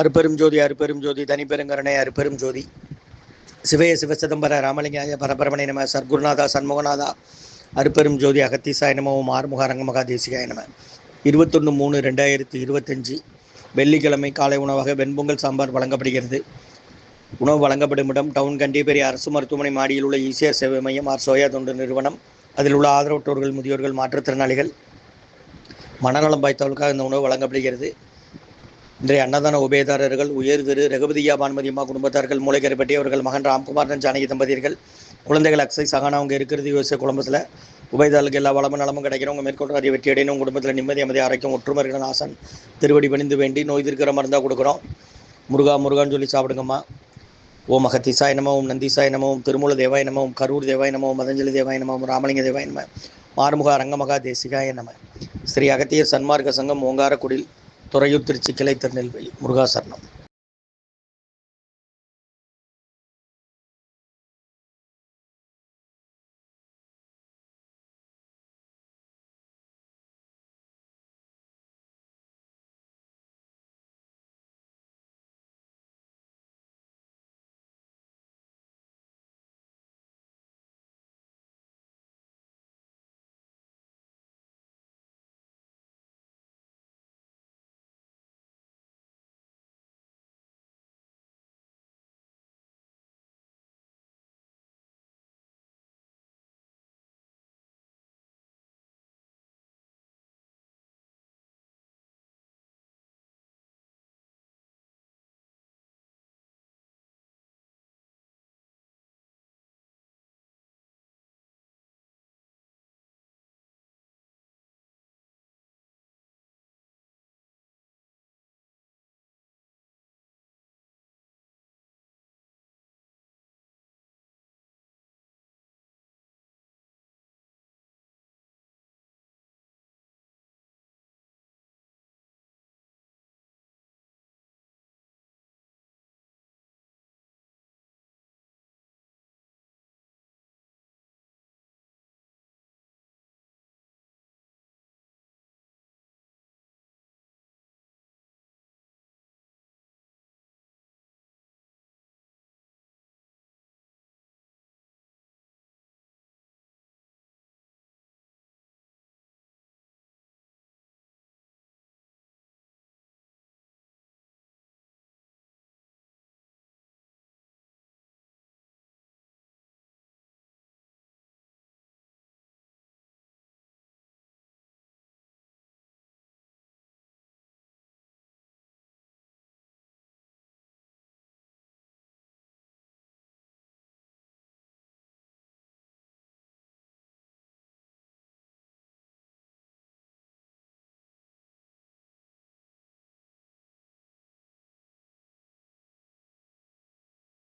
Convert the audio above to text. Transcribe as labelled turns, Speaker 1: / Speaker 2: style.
Speaker 1: அருப்பெரும் ஜோதி அருப்பெரும் ஜோதி தனிப்பெருங்கருணை அருப்பெரும் ஜோதி. சிவய சிவசிதம்பர ராமலிங்காய பரபரமணி நம சர்க்குருநாதா சண்முகநாதா. அருப்பெரும் ஜோதி அகத்தீசாய நமவும் ஆறுமுக அரங்கமகா தேசிகாய நம. இருபத்தொன்று மூணு ரெண்டாயிரத்தி இருபத்தஞ்சு வெள்ளிக்கிழமை காலை உணவாக வெண்பொங்கல் சாம்பார் வழங்கப்படுகிறது. உணவு வழங்கப்படும் இடம் டவுன் கண்டிப்பேரி அரசு மருத்துவமனை மாடியில் உள்ள ஈசிஆர் சேவை மையம் ஆர் சோயா தொண்டு நிறுவனம். அதில் உள்ள ஆதரவற்றோர்கள் முதியோர்கள் மாற்றுத்திறனாளிகள் மனநலம் பாய்த்தவர்களுக்காக இந்த உணவு வழங்கப்படுகிறது. இன்றைய அன்னதான உபயதாரர்கள் உயர் திரு ரகுபதியா பான்மதியம்மா குடும்பத்தார்கள் மூளைக்கரைப்பட்டி அவர்கள் மகன் ராம்குமாரன் ஜானகி தம்பதியர்கள் குழந்தைகள் அக்ஸை சகானா அவங்க இருக்கிறது யூஎஸ்ஏ குழம்பத்தில் உபயதாரர்களுக்கு எல்லா வளமும் நலமும் கிடைக்கிறவங்க மேற்கொண்டு அதை வெற்றி அடையணும். குடும்பத்தில் நிம்மதி அமைதி ஆரோக்கியம் ஒற்றுமர்கள் ஆசன் திருவடி பணிந்து வேண்டி நோய் திருக்கிற மருந்தாக கொடுக்குறோம். முருகா முருகான்னு சொல்லி சாப்பிடுங்கம்மா. ஓம் அகத்திசாய நம நந்திசாய நம திருமூல தேவாய கரூர் தேவாய நம மதஞ்சலி தேவாய ராமலிங்க தேவாய நம மாறுமுக அரங்கமகா தேசிகாய நம. ஸ்ரீ அகத்தியர் சன்மார்க்க சங்கம் ஓங்காரக்குடில் துறையூர் திருச்சி கிளை திருநெல்வேலி முருகாசரணம்.